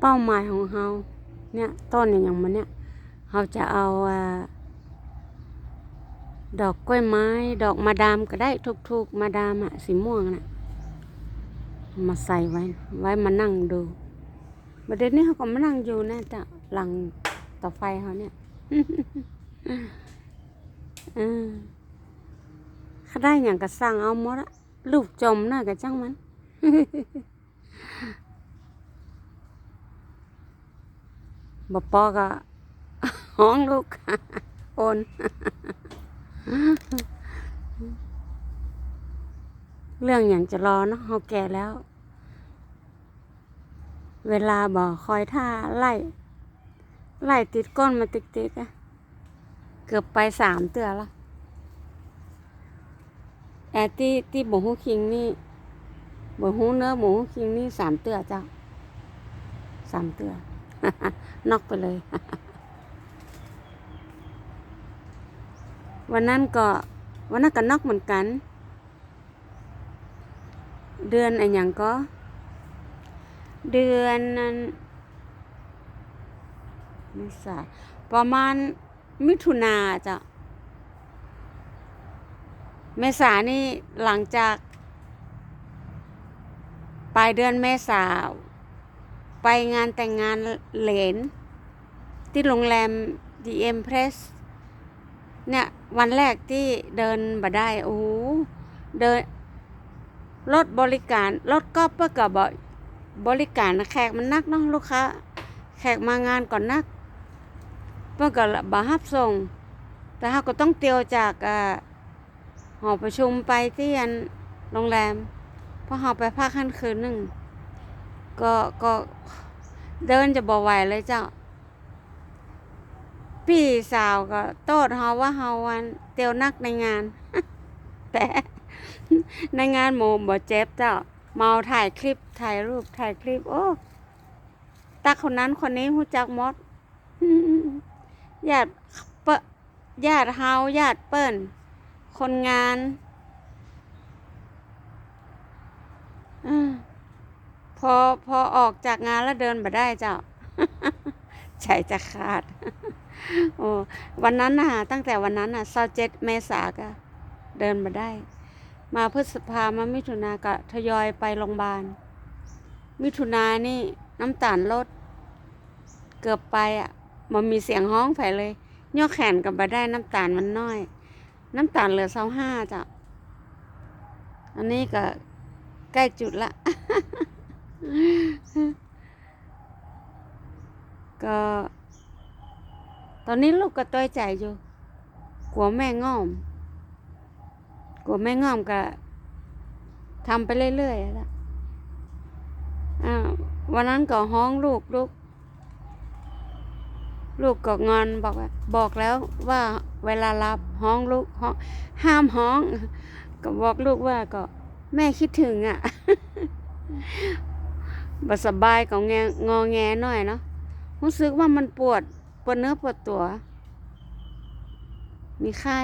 เป้าหมายของเราเนี่ยต้นอย่างมันเนี่ยเราจะเอาดอกกล้วยไม้ ดอกมาดามก็ได้ทุกๆมาดามอะสีม่วงน่ะมาใส่ไว้ ไว้มานั่งดูประเด็นนี้เขาก็มานั่งอยู่นะจ๊ะหลังต่อไฟเขาเนี่ยเขาได้อย่างก็สั่งเอาหมดอะลูกจมน่ะก็จังมัน บปอก็ห้องลูกโอนเรื่องอย่างจะรอเนาะเขาแก่แล้ว เวลาบอกคอยท่าไล่ ไล่ติดก้นมาติดๆอะเกือบไปสามเตือละแอที่ที่บ่ฮู้คิงนี่บ่ฮู้เนื้อบ่ฮู้คิงนี่สามเตือจ้าสามเตือ นอกไปเลย วันนั้นก็วันนั้นก็นอกเหมือนกัน เดือนอะไรอย่างก็ เดือนนั้นไม่ทราประมาณมิถุนาจ้ะเมษานี่หลังจาก ปลายเดือนเมษา ไปงานแต่งงานเหลน ที่โรงแรม DM Press เนี่ยวันแรกที่เดินบ่ได้โอ้โหเดินรถบริการรถก็เพื่อกับบบบริการนะแขกมันนักเนาะลูกค้าแขกมางานก่อนนักเพื่อกับบาฮับส่ง แต่เขาก็ต้องเตียวจากอ่าหอประชุมไปที่อันโรงแรมเพราะเขาไปพักขั้นคืนหนึ่ง ก็ก็เดินจะบ่ไหวเลยเจ้า พี่สาวก็โตดเฮาว่าเฮาวันเตียวนักในงาน แต่ในงานหมูบ่เจ็บเจ้า เมาถ่ายคลิปถ่ายรูปถ่ายคลิป โอ้ตาคนนั้นคนนี้หูจักมดญาติเปญาติเฮาญาติเปิ้นคนงานอา พอพอออกจากงานแล้วเดินมาได้เจ้าใจจะขาดโอ้วันนั้นน่ะตั้งแต่วันนั้นน่ะเสาเจ็ดเมษาก็เดินมาได้ มาพฤษภามามิถุนาก็ทยอยไปโรงพยาบาล มิถุนานี่น้ำตาลลด เกือบไปอะมันมีเสียงห้องไผเลยย่อแขนกับมาได้น้ำตาลมันน้อย น้ำตาลเหลือเศร้าห้าจ้ะอันนี้ก็ใกล้จุดละ ก็ ตอนนี้ลูกก็ต้อยใจอยู่ กลัวแม่ง่อม กลัวแม่ง่อมก็ทำไปเรื่อยๆละอ่าวันนั้นก็ห้องลูกลูก ลูกก็งอนบอกว่าบอกแล้วว่าเวลารับห้องลูกห้องห้ามห้อง ก็บอกลูกว่าก็แม่คิดถึงอะ บสบายก็แงงอแงหน่อยเนาะรู้สึกว่ามันปวดปวดเนื้อปวดตัว มีไข้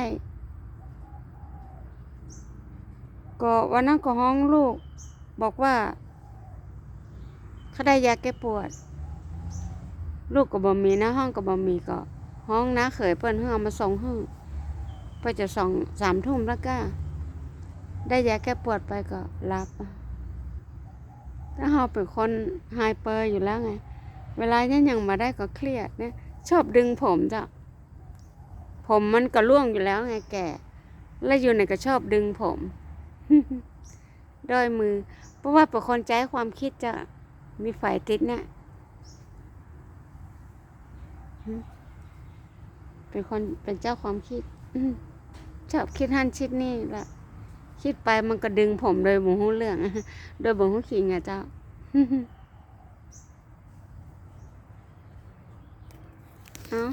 ก็วันนั้นก็ห้องลูก บอกว่าเขาได้ยาแก้ปวด ลูกก็บ่มีนะห้องก็บ่มีก็ ห้องนะเขยเปิ้นเฮือเอามาส่งห้อเพื่อจะส่งสามทุ่มแล้วก็ ได้ยาแก้ปวดไปก็รับ ถ้าเราเป็นคนไฮเปอร์อยู่แล้วไง เวลาเนี่ยยังมาได้ก็เครียดเนี่ย ชอบดึงผมจ้ะ ผมมันก็ร่วงอยู่แล้วไงแก่ แล้วอยู่ไหนก็ชอบดึงผมด้วยมือ เพราะว่าเป็นคนใจความคิดจะมีไฟติดเนี่ย เป็นคนเป็นเจ้าความคิด ชอบคิดหันชิดนี่แหละ คิดไปมันก็ดึงผมโดยบ่ฮู้เรื่องโดยบ่ฮู้ขิงอะเจ้าเอ้า